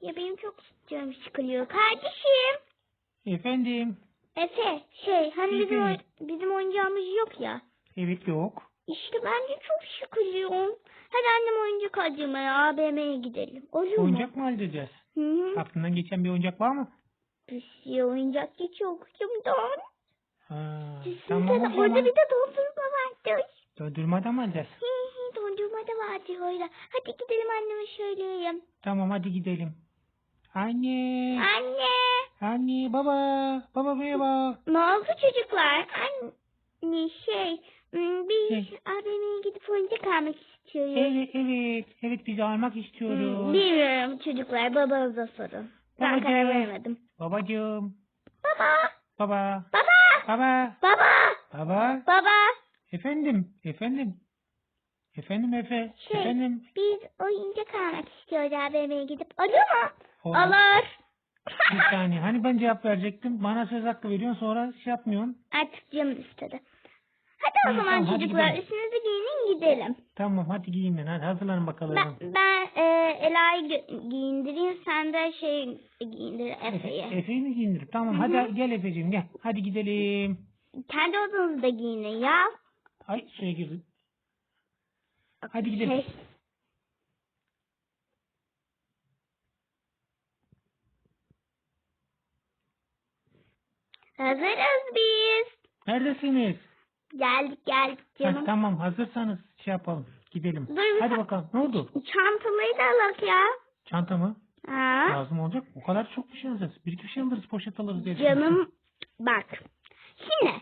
Ya benim çok canım sıkılıyor. Kardeşim. Efendim. Efe şey hani bizim, oy- bizim oyuncağımız yok ya. Evet yok. İşte ben de çok sıkılıyorum. Hadi annem oyuncak almaya AVM'ye gidelim. Olur mu? Oyuncak mı alacağız? Hı hı. Aklından geçen bir oyuncak var mı? Bir şey oyuncak geçiyor kuyumdan. Ha, tamam o orada zaman. bir de dondurma vardı. Dondurmadan mı alacağız? Hı hı, dondurma da vardı öyle. Hadi gidelim anneme söyleyeyim. Tamam hadi gidelim. Anne. Anne. Anne baba. Baba merhaba. Ne oldu çocuklar? Anne şey hmm, biz Şey. AVM'ye gidip oyuncak almak istiyoruz. Evet evet. Evet bizi almak Hmm, istiyoruz. Bilmiyorum çocuklar babanıza sorun. Ben Babacığım. karar veremedim. Babacığım. Baba. Baba. Baba. Baba. Baba. Baba. Baba. Efendim. Efendim. Efendim Efe. Şey, Efendim. biz oyuncak almak istiyoruz AVM'ye gidip. Olur mu? Olur. Bir saniye. Hani ben cevap verecektim. Bana söz hakkı veriyorsun sonra şey yapmıyorsun. Artık canım istedi. Hadi o İyi, zaman tamam, hadi çocuklar gidelim. üstünüzü giyinin gidelim. Tamam hadi giyin Hadi hazırlanın bakalım. Ben, ben e, Ela'yı gö- giyindireyim sen de şey giyindir Efe, Efe'yi. Efe'yi mi giyindir? Tamam Hı hı. hadi gel Efe'cim gel. Hadi gidelim. Kendi odanızda giyinin ya. Ay suya girdim. Hadi gidelim. Şey, Hazırız biz. Neredesiniz? Geldik geldik canım. tamam hazırsanız şey yapalım. Gidelim. Dur Hadi bakalım. Ne oldu? Çantamayı da alak ya. Çanta mı? Ha? Lazım olacak. O kadar çok bir şey alacağız. Bir iki bir şey alırız poşet alırız diye. Canım bak. Şimdi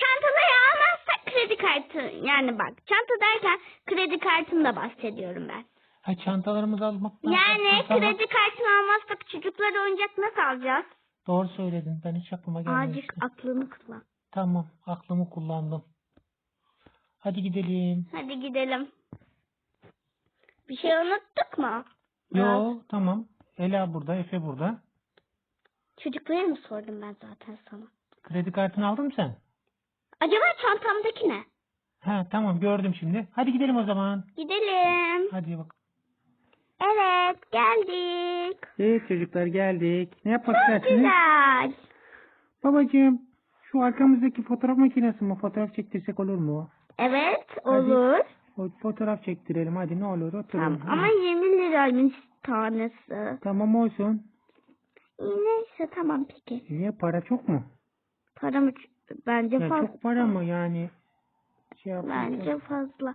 çantaları almazsak kredi kartı yani bak çanta derken kredi kartını bahsediyorum ben. Ha çantalarımızı almaktan. Yani kredi kartını almazsak çocuklara oyuncak nasıl alacağız? Doğru söyledin. Ben hiç aklıma gelmemişti. Azıcık aklını kullan. Tamam. Aklımı kullandım. Hadi gidelim. Hadi gidelim. Bir şey unuttuk mu? Yo tamam. Ela burada. Efe burada. Çocuklara mı sordum ben zaten sana? Kredi kartını aldın mı sen? Acaba çantamdaki ne? Ha tamam gördüm şimdi. Hadi gidelim o zaman. Gidelim. Hadi bak. Evet geldik. Evet çocuklar geldik. Ne yapmak Çok istersiniz? güzel. Babacığım şu arkamızdaki fotoğraf makinesi mi? Fotoğraf çektirsek olur mu? Evet Hadi. olur. O fotoğraf çektirelim hadi ne olur oturun. Tamam. Ama 20 liraymış tanesi. Tamam olsun. Neyse tamam peki. Niye para çok mu? Para mı? Bence Ya fazla. çok para mı yani? Şey. Bence fazla.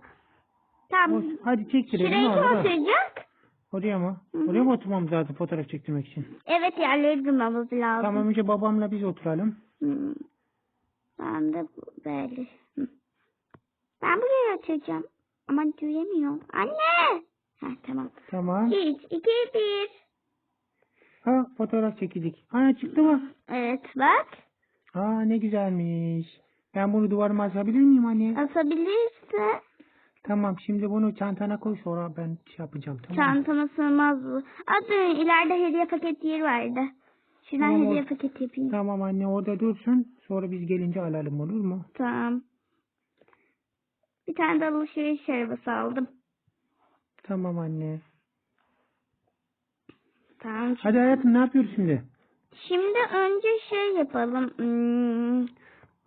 Tamam. Olsun. Hadi çektirelim Şurayı ne kim olur. oturacak? Oraya mı? Hı hı. Oraya mı oturmamız lazım fotoğraf çektirmek için? Evet yerleri durmamız lazım. Tamam önce babamla biz oturalım. Hmm. Ben de böyle. Hı. Ben buraya oturacağım. Ama duyamıyorum. Anne! Heh, tamam. Tamam. 3, 2, 1. Ha fotoğraf çekecek. Ha çıktı mı? Evet bak. Aa ne güzelmiş. Ben bunu duvarıma asabilir miyim anne? Asabilirsin. Tamam şimdi bunu çantana koy sonra ben şey yapacağım tamam mı? Çantama sığmaz bu. Adı ileride hediye paket yeri vardı. Şuradan Tamam, hediye olsun. paket yapayım. Tamam anne orada dursun. Sonra biz gelince alalım olur mu? Tamam. Bir tane de alışveriş arabası aldım. Tamam anne. Tamam. Hadi hayatım ne yapıyoruz şimdi? Şimdi önce şey yapalım. Hmm,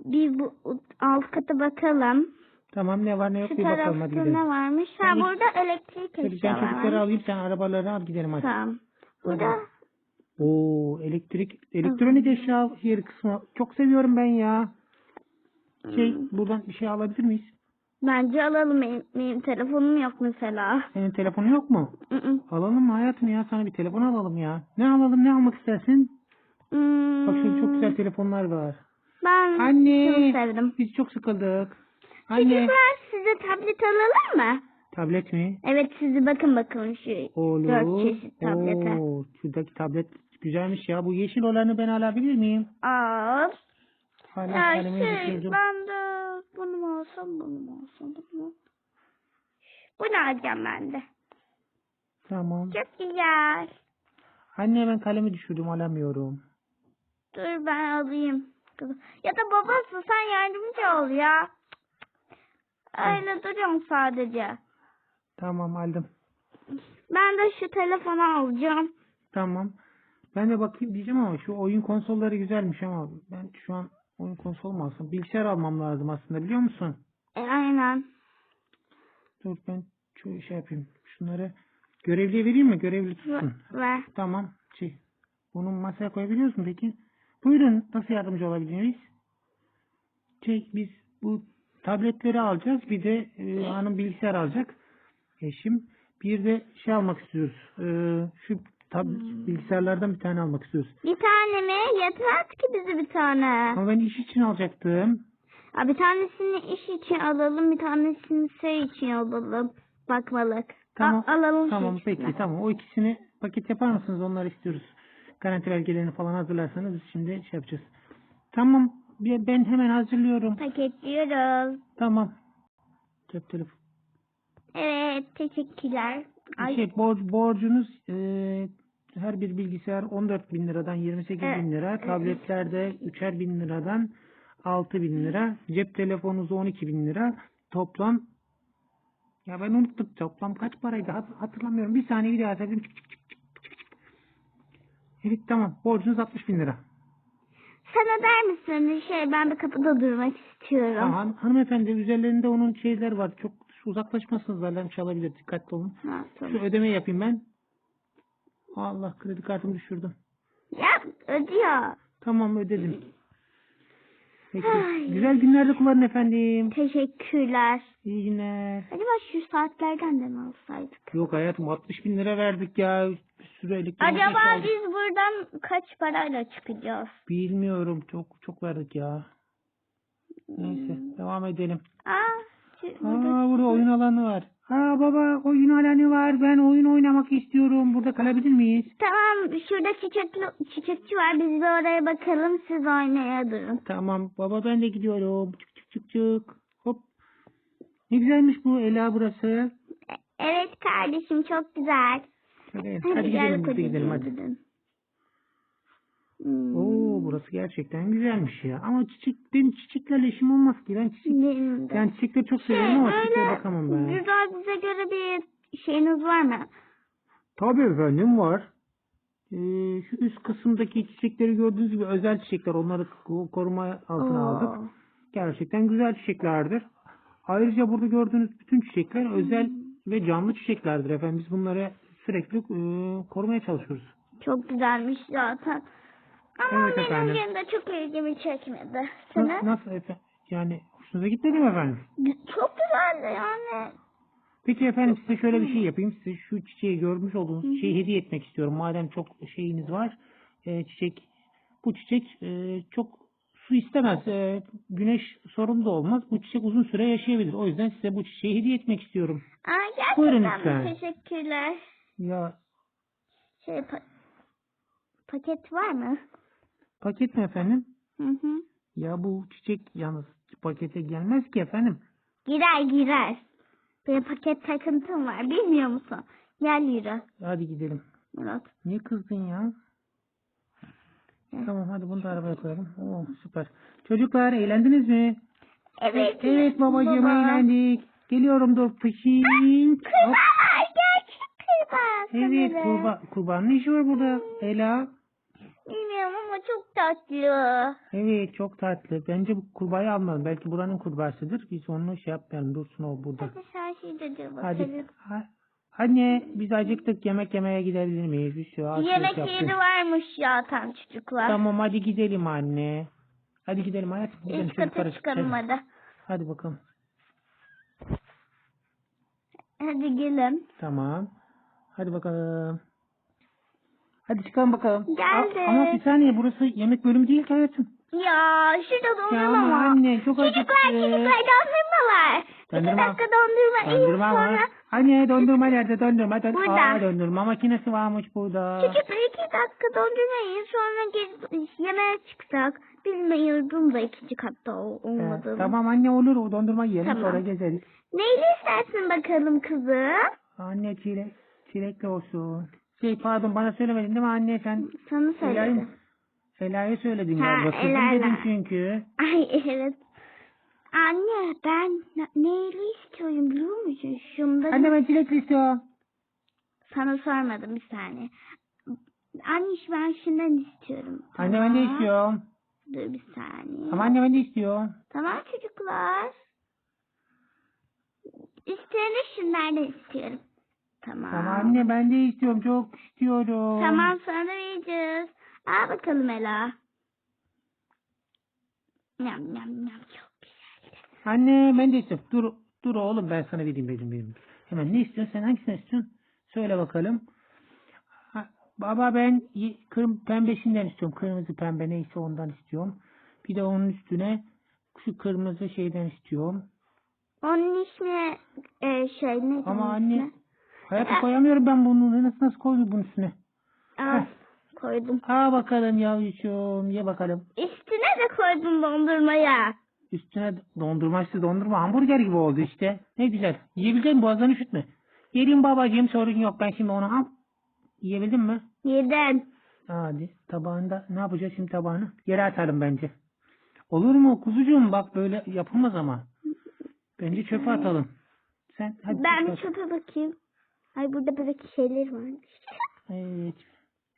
bir bu alt kata bakalım. Tamam ne var ne yok Şu bir bakalım hadi gidelim. ne varmış? Ha Ben ilk- burada elektrik Dur, ben eşyalar çocukları var. alayım sen arabaları al gidelim hadi. Tamam. Burada Oo elektrik elektronik eşya yeri kısmı çok seviyorum ben ya. Şey Hmm. buradan bir şey alabilir miyiz? bence alalım. Benim, benim telefonum yok mesela. Senin telefonun yok mu? Alalım mı hayatım ya sana bir telefon alalım ya. Ne alalım ne almak istersin? Hmm, Bak şöyle çok güzel telefonlar var. Ben Anne. çok sevdim. Biz çok sıkıldık. Anne. Çocuklar size tablet alalım mı? Tablet mi? Evet sizi bakın bakın şu Olur. dört çeşit tablete. Oo, şuradaki tablet güzelmiş ya. Bu yeşil olanı ben alabilir miyim? Al. Hala Ya şey düşürdüm. ben de bunu mu alsam bunu mu alsam bunu mu? Bunu alacağım ben de. Tamam. Çok güzel. Anne ben kalemi düşürdüm alamıyorum. Dur ben alayım. Ya da babası sen yardımcı ol ya. Öyle duruyorum sadece. Tamam aldım. Ben de şu telefonu alacağım. Tamam. Ben de bakayım diyeceğim ama şu oyun konsolları güzelmiş ama ben şu an oyun konsolu mu alsam? Bilgisayar almam lazım aslında biliyor musun? E, aynen. Dur ben şu şey yapayım. Şunları görevliye vereyim mi? Görevli tutsun. ver. Tamam. Şey, bunu masaya koyabiliyoruz mu peki? Buyurun. Nasıl yardımcı olabiliriz? Şey, biz bu tabletleri alacağız. Bir de e, hanım bilgisayar alacak. Eşim. Bir de şey almak istiyoruz. E, şu tab bilgisayarlardan bir tane almak istiyoruz. Bir tane mi? Yetmez ki bize bir tane. Ama ben iş için alacaktım. Aa, bir tanesini iş için alalım, bir tanesini şey için alalım. Bakmalık. Tamam. A- alalım Tamam şey peki için. tamam. O ikisini paket yapar mısınız? Onları istiyoruz. Garanti belgelerini falan hazırlarsanız biz şimdi şey yapacağız. Tamam. Ben hemen hazırlıyorum. Paketliyoruz. Tamam. Cep telefonu. Evet, teşekkürler. Ay, Şey, borc, borcunuz e, her bir bilgisayar 14 bin liradan 28 bin Evet. lira. Tabletlerde 3'er bin liradan 6 bin lira. Cep telefonunuz 12 bin lira. Toplam ya ben unuttum. Toplam kaç paraydı Hat- hatırlamıyorum. Bir saniye bir daha. Evet tamam. Borcunuz 60 bin lira. Sen öder misin? Şey, ben bir kapıda durmak istiyorum. Tamam. Hanımefendi üzerlerinde onun şeyler var. Çok uzaklaşmasınız. Alarm çalabilir. Dikkatli olun. Ha, Şu tamam. ödemeyi yapayım ben. Allah kredi kartımı düşürdüm. Yap, ödüyor. Tamam ödedim. Peki. Ay. Güzel günlerde kullanın efendim. Teşekkürler. İyi günler. Acaba şu saatlerden de mi alsaydık? Yok hayatım 60 bin lira verdik ya. Bir sürü elektronik Acaba aldık. biz buradan kaç parayla çıkacağız? Bilmiyorum. Çok çok verdik ya. Neyse devam edelim. Aa, şu- Aa burada oyun alanı var. Aa baba oyun alanı var. Ben oyun oynamak istiyorum. Burada kalabilir miyiz? Tamam şurada çiçekli, çiçekçi var. Biz de oraya bakalım. Siz oynaya durun. Tamam baba ben de gidiyorum. Çık çık çık çık. Hop. Ne güzelmiş bu Ela burası. E- Evet kardeşim çok güzel. Hadi, Hadi, hadi gidelim gidelim hadi. Hmm. Oo burası gerçekten güzelmiş ya. Ama çiçek benim çiçeklerle işim olmaz ki. Ben çiçek Benim de. yani çiçekleri çok Şey, seviyorum ama çiçeğe öyle bakamam ben. Güzel bize göre bir şeyiniz var mı? Tabii efendim var. Ee, şu üst kısımdaki çiçekleri gördüğünüz gibi özel çiçekler. Onları ko- koruma altına Oo. aldık. Gerçekten güzel çiçeklerdir. Ayrıca burada gördüğünüz bütün çiçekler özel ve canlı çiçeklerdir efendim. Biz bunları sürekli e, korumaya çalışıyoruz. Çok güzelmiş zaten. Ama Evet yine de çok ilgimi çekmedi. Na- Senin? nasıl efendim? Yani hoşunuza gitmedi mi efendim? Çok güzeldi yani. Peki efendim size şöyle bir şey yapayım. Size şu çiçeği görmüş olduğunuz çiçeği hediye etmek istiyorum. Madem çok şeyiniz var. Ee, çiçek bu çiçek e, çok su istemez. E, güneş sorun da olmaz. Bu çiçek uzun süre yaşayabilir. O yüzden size bu çiçeği hediye etmek istiyorum. Aa, Buyurun gerçekten mi? lütfen. Teşekkürler. Ya Şey, pa- paket var mı? Paket mi efendim? Hı hı. Ya bu çiçek yalnız pakete gelmez ki efendim. Girer girer. Benim paket takıntım var bilmiyor musun? Gel yürü Hadi gidelim. Murat. Niye kızdın ya? Tamam hadi bunu da arabaya koyalım. Oo süper. Çocuklar eğlendiniz mi? Evet. Evet babacığım baba. eğlendik. Geliyorum dur. Hop. Kurbağa gerçek kurbağa. Evet sanırım. kurba kurbanın işi var burada? Ela. Çok tatlı. Evet çok tatlı. Bence bu kurbağayı almayalım. Belki buranın kurbağasıdır. Biz onu şey yapmayalım. Dursun o burada. Hadi sen şey de dur bakalım. Hadi. Ha- Anne biz acıktık yemek yemeye gidebilir miyiz? Bir sürü alışveriş Yemek yaptık. yeri varmış zaten çocuklar. Tamam hadi gidelim anne. Hadi gidelim hayatım. Gidelim Üst kata çocuklara çıkalım çıkalım. hadi. Hadi bakalım. Hadi gelin. Tamam. Hadi bakalım. Hadi çıkalım bakalım. Geldik. Ama bir saniye burası yemek bölümü değil ki hayatım. Ya şurada dondurma ama var. anne çok Çocuklar acıktı. çocuklar dondurma var. İki Dondurma. dakika dondurma. iyi Dondurma sonra. var. Anne dondurma nerede dondurma? Dön Burada. Aa, dondurma makinesi varmış burada. Çocuklar iki dakika dondurma yiyin sonra geri yemeğe çıksak. Bilmiyorum da ikinci katta ol- Ee, tamam anne olur o dondurma yiyelim Tamam. sonra gezeriz. Neyle istersin bakalım kızım? Anne çilek, çilekli olsun. Şey pardon bana söylemedin değil mi anne sen Sana söyledim. Ela'ya söyledin Ha, galiba. Kızım dedin çünkü. Ay evet. Anne ben ne- neyle istiyorum biliyor musun? Şunda Anne ben çilekli istiyorum. sana sormadım bir saniye. Anne ben şundan istiyorum. Anne ben de istiyorum. Dur bir saniye. Ama anne ben de istiyorum. Tamam çocuklar. İsteyeni şunlardan istiyorum. Tamam. Ama anne ben de istiyorum. Çok istiyorum. Tamam sonra vereceğiz. Al bakalım Ela. Yam yam yam çok güzel. Anne ben de istiyorum. Dur dur oğlum ben sana vereyim vereyim vereyim. Hemen ne istiyorsun sen hangisini istiyorsun? Söyle bakalım. Ha, baba ben kırm pembesinden istiyorum. Kırmızı pembe neyse ondan istiyorum. Bir de onun üstüne şu kırmızı şeyden istiyorum. Onun ismi e, şey ne? Ama anne ismi? Hayata koyamıyorum ben bunu. Nasıl nasıl koydum bunun üstüne? Heh. koydum. Aa bakalım yavrucuğum ye bakalım. Üstüne de koydum dondurmaya. Üstüne dondurma işte dondurma hamburger gibi oldu işte. Ne güzel. Yiyebilecek misin? Boğazını üşütme. Yerim babacığım sorun yok. Ben şimdi onu al. Yiyebildin mi? Yedin. Hadi tabağında ne yapacağız şimdi tabağını? Yere atalım bence. Olur mu kuzucuğum bak böyle yapılmaz ama. Bence çöpe atalım. Sen hadi Ben çöpe bakayım. Ay burada böyle şeyler varmış. Evet.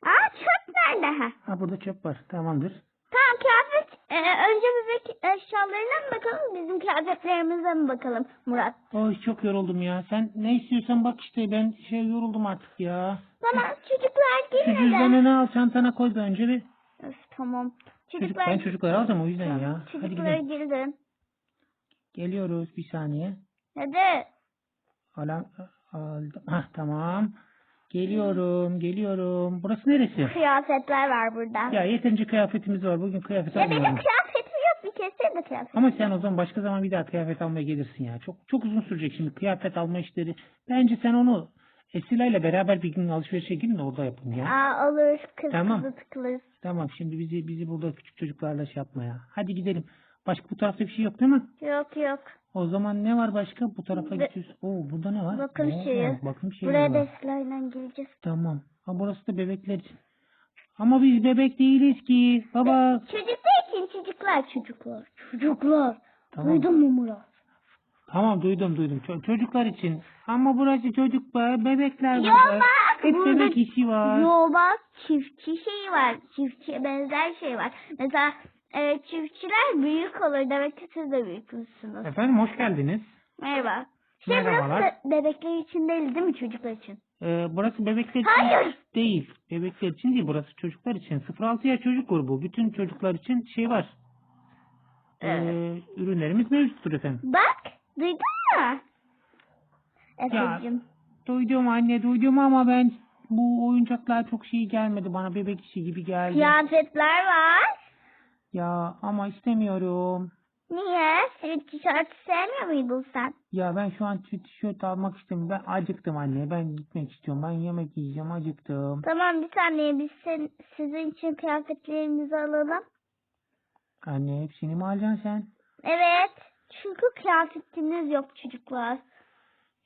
Aa çöp nerede ha? Ha burada çöp var. Tamamdır. Tamam kıyafet. e, önce bebek eşyalarına mı bakalım bizim kıyafetlerimize mi bakalım Murat? Oy çok yoruldum ya. Sen ne istiyorsan bak işte ben şey yoruldum artık ya. Tamam çocuklar Şu gelin de. cüzdanını al çantana koy bir önce bir. Öf, tamam. Çocuk, Çocuklar, ben çocukları alacağım o yüzden ya. Çocuklara girdin. Geliyoruz bir saniye. Hadi. Alam, aldım. Hah tamam. Geliyorum, geliyorum. Burası neresi? Kıyafetler var burada. Ya yeterince kıyafetimiz var. Bugün kıyafet Ya benim almayalım. kıyafetim yok bir kez senin de kıyafetin. Ama sen o zaman başka zaman bir daha kıyafet almaya gelirsin ya. Çok çok uzun sürecek şimdi kıyafet alma işleri. Bence sen onu Esila ile beraber bir gün alışverişe gidin de orada yapın ya. Aa olur kız Tamam. kızı tıkılır. Tamam şimdi bizi bizi burada küçük çocuklarla şey yapma ya. Hadi gidelim. Başka bu tarafta bir şey yok değil mi? Yok yok. O zaman ne var başka? Bu tarafa Be- gidiyoruz. Oo burada ne var? Bakım Oo, şeyi. Bakım şeyi Buraya var. da gireceğiz. Tamam. Ha burası da bebekler için. Ama biz bebek değiliz ki. Baba. Çocuklar için çocuklar çocuklar. Çocuklar. Tamam. Duydun mu Murat? Tamam duydum duydum. Ço- çocuklar için. Ama burası çocuklar, bebekler Yo var. bak. Hep burada- bebek işi var. Yo bak çiftçi şeyi var. Çiftçiye benzer şey var. Mesela e, çiftçiler büyük olur. Demek ki siz de büyükmüşsünüz. Efendim hoş geldiniz. Merhaba. Şey Merhabalar. burası da bebekler için değil değil mi çocuklar için? Ee, burası bebekler için Hayır. değil. Bebekler için değil burası çocuklar için. 0-6 yaş çocuk grubu. Bütün çocuklar için şey var. Ee, Evet. ürünlerimiz mevcuttur efendim. Bak duydun mu? Efe'cim. Duydum anne duydum ama ben bu oyuncaklar çok şey gelmedi bana bebek işi gibi geldi. Kıyafetler var. Ya ama istemiyorum. Niye? Sen tişört sevmiyor muydun sen? Ya ben şu an t- tişört almak istemiyorum. Ben acıktım anne. Ben gitmek istiyorum. Ben yemek yiyeceğim. Acıktım. Tamam bir saniye biz sen, sizin için kıyafetlerinizi alalım. Anne hepsini mi alacaksın sen? Evet. Çünkü kıyafetiniz yok çocuklar.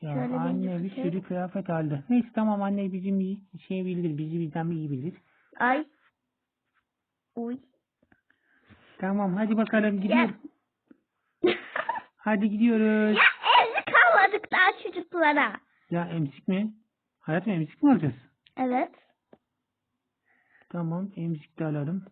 Ya Şöyle anne bir sürü kıyafet aldı. Neyse tamam anne bizim şey bilir. Bizi bizden iyi bilir. Ay. Uy. Tamam hadi bakalım gidiyoruz. Hadi gidiyoruz. ya evde kalmadık daha çocuklara. Ya emzik mi? Hayatım emzik mi alacağız? Evet. Tamam emzik de alalım.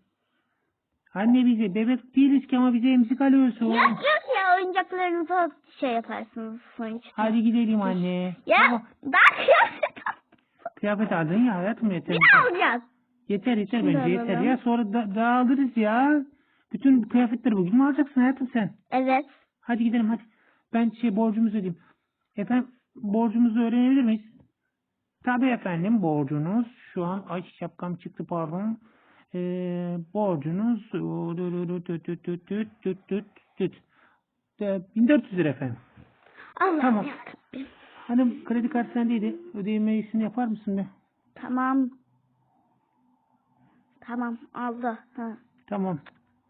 Anne bize bebek değiliz ki ama bize emzik alıyorsun. Ya yok ya oyuncaklarınızı şey yaparsınız sonuçta. Hadi gidelim anne. Ya Tamam. daha kıyafet Kıyafet aldın ya hayatım yeter. Ne alacağız? Yeter yeter Şimdi bence yeter alalım. ya sonra da, daha alırız ya. Bütün kıyafetleri bugün mü alacaksın hayatım sen? Evet. Hadi gidelim hadi. Ben şey borcumuzu ödeyeyim. Efendim borcumuzu öğrenebilir miyiz? Tabii efendim borcunuz şu an ay şapkam çıktı pardon. Ee, borcunuz 1400 lira efendim. Allah tamam. yarabbim. Hanım kredi kartı sendeydi. Ödemesini yapar mısın be? Tamam. Tamam aldı. Ha. Tamam.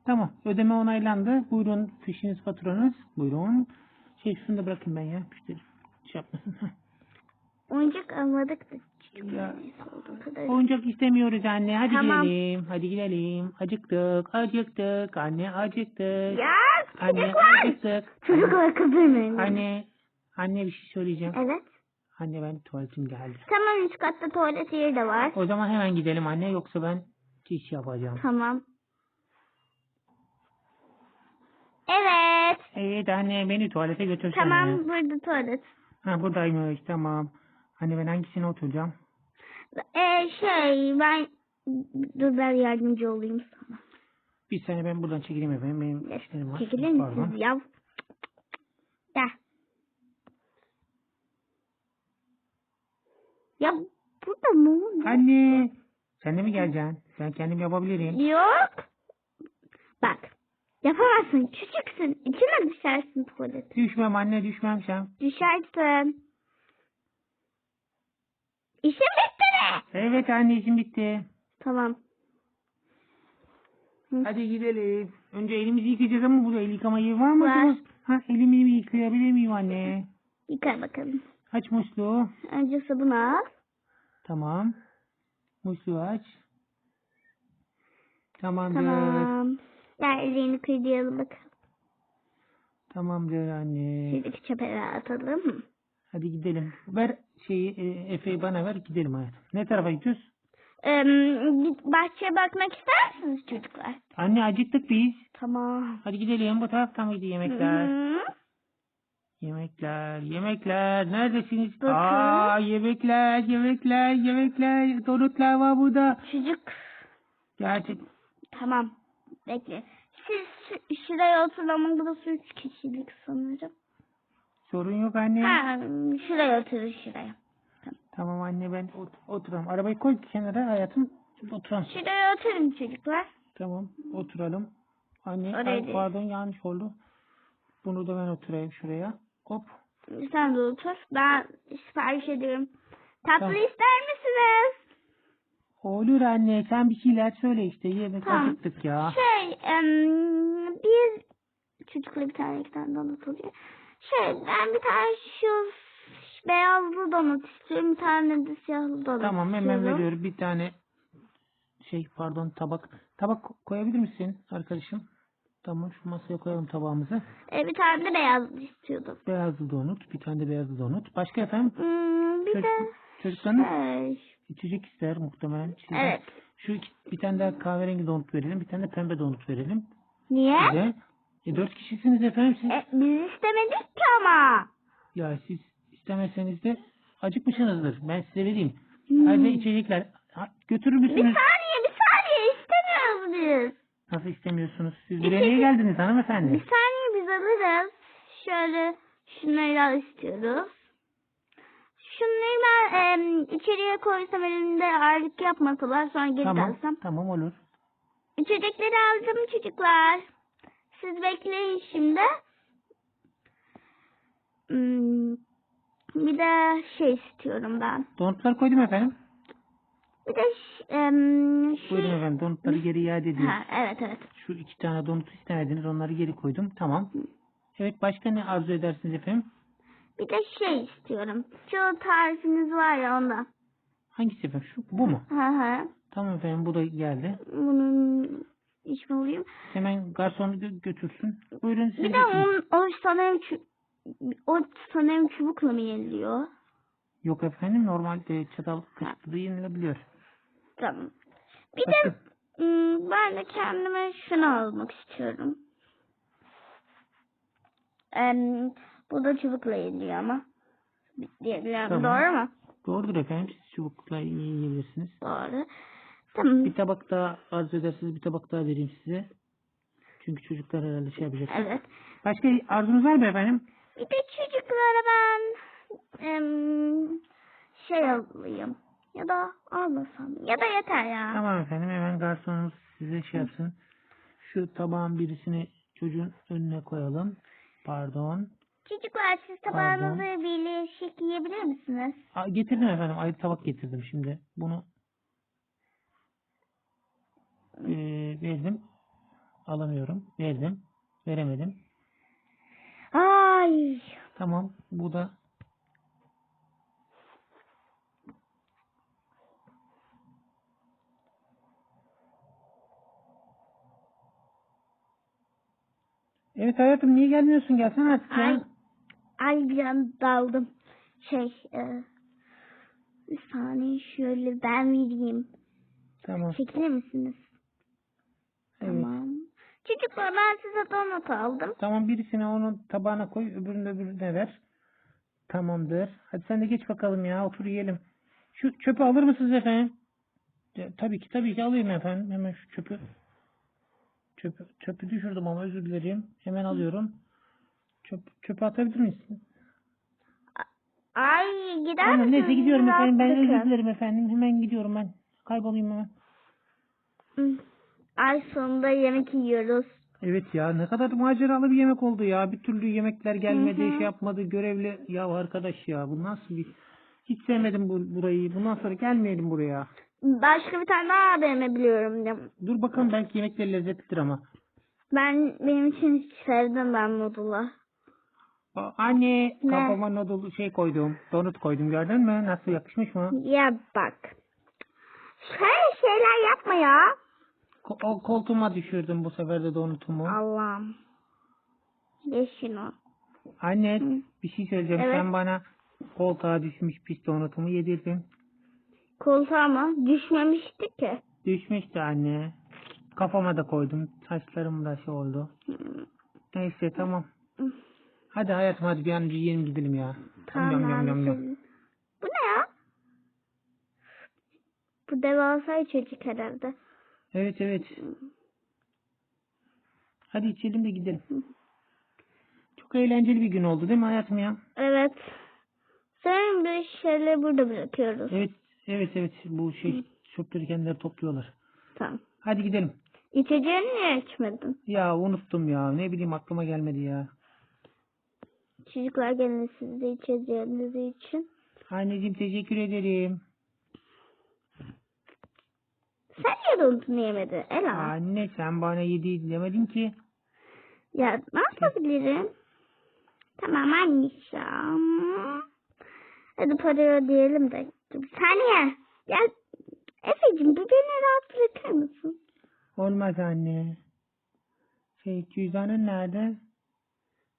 Tamam. Ödeme onaylandı. Buyurun fişiniz faturanız. Buyurun. Şey şunu da bırakayım ben ya. Müşteri şey yapmasın. Oyuncak almadık da. Ya. Kadar. Oyuncak istemiyoruz anne. Hadi Tamam. gidelim. Hadi gidelim. Acıktık. Acıktık. Anne acıktık. Ya Anne çocuklar. acıktık. Çocuklar kızdırmayın. Anne. Anne bir şey söyleyeceğim. Evet. Anne ben tuvaletim geldi. Tamam üst katta tuvalet yeri de var. O zaman hemen gidelim anne yoksa ben iş yapacağım. Tamam. Evet. Evet anne beni tuvalete götürsene. Tamam burada tuvalet. Ha buradaymış tamam. Anne ben hangisine oturacağım? Ee, şey ben dur ben yardımcı olayım sana. Bir saniye ben buradan çekileyim efendim. Benim işlerim var. Çekilir Pardon. misiniz ya? Gel. Ya burada oluyor? Anne sen de mi geleceksin? Ben kendim yapabilirim. Yok. Yapamazsın. Küçüksün. İçine düşersin tuvalete. Düşmem anne düşmem sen. Düşersin. İşin bitti mi? Evet anne işim bitti. Tamam. Hı. Hadi gidelim. Önce elimizi yıkayacağız ama burada el yıkama yeri var mı? Var. Ha elimi mi yıkayabilir miyim anne? Yıkar bakalım. Aç musluğu. Önce sabunu al. Tamam. Musluğu aç. Tamamdır. Tamam. Gel elini kıydılayalım bakalım. Tamamdır anne. Şuradaki çöpleri atalım. Hadi gidelim. Ver şeyi e, Efe'yi bana ver gidelim hayatım. Ne tarafa gidiyoruz? Ee, bahçeye bakmak ister misiniz çocuklar? Anne acıktık biz. Tamam. Hadi gidelim bu taraftan mıydı yemekler? Hı. Yemekler, yemekler. Neredesiniz? Bakın. Aa yemekler, yemekler, yemekler. Donutlar var burada. Çocuk. Gerçek. Tamam. Bekle. Siz şu- şuraya oturun ama burası üç kişilik sanırım. Sorun yok anne. Ha, şuraya oturun şuraya. Tamam anne ben ot- oturalım. Arabayı koy kenara hayatım. Oturalım. Şuraya oturun çocuklar. Tamam oturalım. Anne ay, pardon yanlış oldu. Bunu da ben oturayım şuraya. Hop. Sen de otur. Ben sipariş ediyorum. Tatlı Tamam. ister misiniz? Olur anne sen bir şeyler söyle işte yemek Tamam. acıktık ya. Şey, em, bir çocukla bir tane iki tane donut oluyor. Şey, ben bir tane şu beyazlı donut istiyorum. Bir tane de siyahlı donut Tamam hemen istiyorum. veriyorum bir tane şey pardon tabak. Tabak koyabilir misin arkadaşım? Tamam şu masaya koyalım tabağımızı. E, bir tane de beyazlı istiyordum. Beyazlı donut. Bir tane de beyazlı donut. Başka efendim? Hmm, bir Çocuk, de çocuklarınız şey, içecek ister muhtemelen. Şimdi evet. Şu iki, bir tane daha kahverengi donut verelim. Bir tane de pembe donut verelim. Niye? Size. E, dört kişisiniz efendim siz. E, biz istemedik ki ama. Ya siz istemezseniz de acıkmışsınızdır. Ben size vereyim. Hmm. Ayrıca içecekler. Ha, götürür Bir müsünüz? saniye, bir saniye istemiyoruz biz. Nasıl istemiyorsunuz? Siz buraya niye geldiniz Bir hanımefendi? saniye biz alırız. Şöyle şunları istiyoruz. Şunları ben em, içeriye koysam elimde ağırlık yapmasalar sonra geri Tamam. dönsem. Tamam olur. İçecekleri aldım çocuklar. Siz bekleyin şimdi. Hmm, bir de şey istiyorum ben. Donutları koydum efendim. Bir de em, şu... Buyurun efendim. Donutları geri iade ediyoruz. Ha, evet evet. Şu iki tane donut istemediniz. Onları geri koydum. Tamam. Evet başka ne arzu edersiniz efendim? Bir de şey istiyorum. Şu tarifiniz var ya ondan. Hangisi efendim? Şu bu mu? Hı hı. Tamam efendim bu da geldi. Bunun içme olayım. Hemen garson gö- götürsün. Buyurun siz Bir de götürün. on, o sanırım çu- o sanırım çubukla mı yeniliyor? Yok efendim normal e, çatal kaşıklı yenilebiliyor. Tamam. Bir Başka? de hmm, ben de kendime şunu almak istiyorum. Em, bu da çubukla yeniliyor ama. Diyebilirim. Tamam. Doğru mu? Doğrudur efendim siz çubukla yiyebilirsiniz. Doğru. Tamam. Bir tabak daha arzu ederseniz bir tabak daha vereyim size. Çünkü çocuklar herhalde şey yapacak. Evet. Başka arzunuz var mı efendim? Bir de çocuklara ben şey alayım. Ya da almasam. Ya da yeter ya. Tamam efendim hemen garsonumuz size şey yapsın. Şu tabağın birisini çocuğun önüne koyalım. Pardon. Çocuklar siz tabağınızı birleşik yiyebilir misiniz? Aa, getirdim efendim. Ayrı tabak getirdim şimdi. Bunu eee, verdim. Alamıyorum. Verdim. Veremedim. Ay. Tamam. Bu da Evet hayatım niye gelmiyorsun? Gelsene artık ya. Ay. Bir an daldım. Şey e, bir saniye şöyle ben vereyim. Tamam. Çekilir misiniz? Evet. Tamam. Çocuklar ben size donut aldım. Tamam birisini onun tabağına koy, öbürünü öbürüne ver. Tamamdır. Hadi sen de geç bakalım ya, otur yiyelim. Şu çöpü alır mısınız efendim? Ya, tabii ki, tabii ki alayım efendim. Hemen şu çöpü. Çöpü, çöpü düşürdüm ama özür dilerim. Hemen alıyorum. Çöp, çöpü atabilir misin? Ay gider Tamam, misiniz? neyse gidiyorum efendim. Ben özür dilerim efendim. Hemen gidiyorum ben. Kaybolayım hemen. Hı. Ay sonunda yemek yiyoruz. Evet ya ne kadar maceralı bir yemek oldu ya. Bir türlü yemekler gelmedi, Hı hı. şey yapmadı, görevli. Ya arkadaş ya bu nasıl bir... Hiç sevmedim bu, burayı. Bundan sonra gelmeyelim buraya. Başka bir tane daha AVM biliyorum. ya. Dur bakalım belki yemekleri lezzetlidir ama. Ben benim için hiç sevdim ben noodle'ı. Anne Ne? kafama şey koydum. Donut koydum gördün mü? Nasıl yakışmış mı? Ya bak. Şöyle şeyler yapma ya. Ko- o koltuğuma düşürdüm bu sefer de donutumu. Allah'ım. Geç şunu. Anne bir şey söyleyeceğim. Evet. Sen bana koltuğa düşmüş pis donutumu yedirdin. Koltuğa mı? Düşmemişti ki. Düşmüştü anne. Kafama da koydum. Saçlarım da şey oldu. Neyse tamam. Hadi hayatım hadi bir an önce yiyelim gidelim ya. Tamam. Yam, yam, yam, yam. Bu ne ya? Bu devasa çocuk herhalde. Evet evet. Hadi içelim de gidelim. Çok eğlenceli bir gün oldu değil mi hayatım ya? Evet. Sen bir şeyleri burada bırakıyoruz. Evet evet evet bu şey çöpleri kendileri topluyorlar. Tamam. Hadi gidelim. İçeceğini niye içmedin? Ya unuttum ya ne bileyim aklıma gelmedi ya. Çocuklar gelin siz de içeceğinizi için. Anneciğim teşekkür ederim. Sen niye donutunu yemedin Ela? Anne sen bana yedi demedin ki. Ya ne yapabilirim? Tamam anneciğim. Hadi parayı ödeyelim de. Bir saniye. Gel. Efe'cim bir beni rahat bırakır mısın? Olmaz anne. Şey cüzdanın nerede?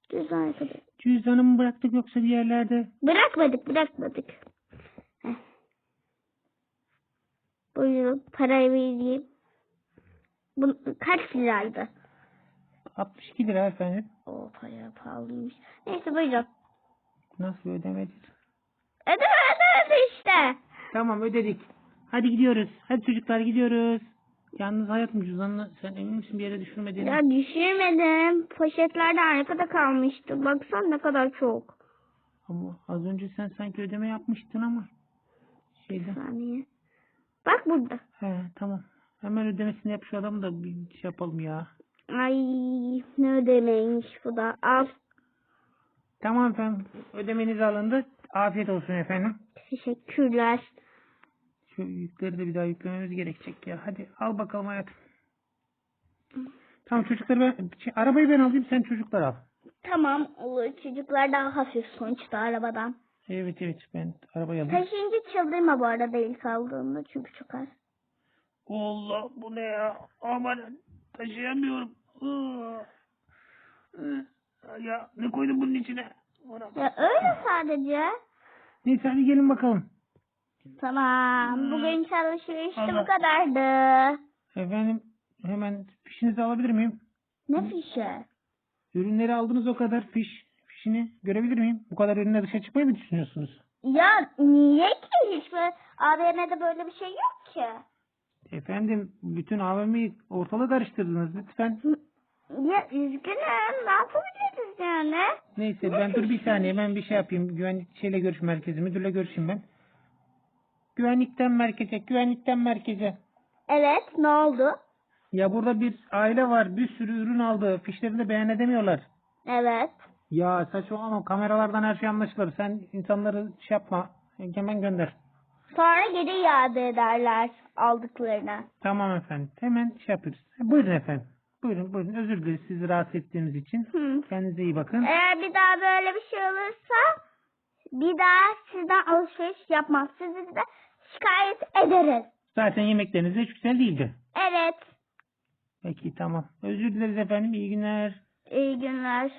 Güzel arkadaş. Cüzdanımı bıraktık yoksa bir yerlerde. Bırakmadık bırakmadık. Heh. Buyurun parayı vereyim. Bu kaç liraydı? 62 lira efendim. O para pahalıymış. Neyse buyurun. Nasıl ödemedir? Ödeme ödeme işte. Tamam ödedik. Hadi gidiyoruz. Hadi çocuklar gidiyoruz. Yalnız hayatım cüzdanını sen emin misin bir yere düşürmediğini? Ya düşürmedim. Poşetlerde arkada kalmıştı. Baksana ne kadar çok. Ama az önce sen sanki ödeme yapmıştın ama. Şeyde. Bir saniye. Bak burada. He tamam. Hemen ödemesini yap şu adamı da bir şey yapalım ya. Ay ne ödemeymiş bu da. Al. Tamam efendim. Ödemeniz alındı. Afiyet olsun efendim. Teşekkürler. Şu yükleri de bir daha yüklememiz gerekecek ya. Hadi al bakalım hayatım. Tamam çocukları ben, şey, arabayı ben alayım sen çocuklar al. Tamam olur. Çocuklar daha hafif sonuçta arabadan. Evet evet ben arabayı alayım. Taşıyınca çıldırma bu arada ilk aldığında çünkü çok az. Allah bu ne ya? Aman taşıyamıyorum. Ya ne koydun bunun içine? Ya öyle sadece. Neyse hadi gelin bakalım. Tamam. Bugün de Allah. bu kadardı. Efendim hemen fişinizi alabilir miyim? Ne fişi? Ürünleri aldınız o kadar fiş. Fişini görebilir miyim? Bu kadar ürünle dışarı çıkmayı mı düşünüyorsunuz? Ya niye ki hiçbir AVM'de böyle bir şey yok ki? Efendim bütün AVM'yi ortalığı karıştırdınız lütfen. Ya üzgünüm. Ne yapabiliriz yani? Neyse ben dur bir saniye ben bir şey yapayım. Güvenlik şeyle görüş merkezi müdürle görüşeyim ben. Güvenlikten merkeze, güvenlikten merkeze. Evet ne oldu? Ya burada bir aile var bir sürü ürün aldı. Fişlerini de beyan edemiyorlar. Evet. Ya saçmalama kameralardan her şey anlaşılır. Sen insanları şey yapma. Hemen gönder. Sonra geri iade ederler aldıklarını. Tamam efendim. Hemen şey yapıyoruz. Buyurun efendim. Buyurun buyurun. Özür dileriz sizi rahatsız ettiğimiz için. Hı. Kendinize iyi bakın. Eğer bir daha böyle bir şey olursa bir daha sizden alışveriş yapmaz. Sizi de şikayet ederiz. Zaten yemekleriniz de hiç güzel değildi. Evet. Peki tamam. Özür dileriz efendim. İyi günler. İyi günler.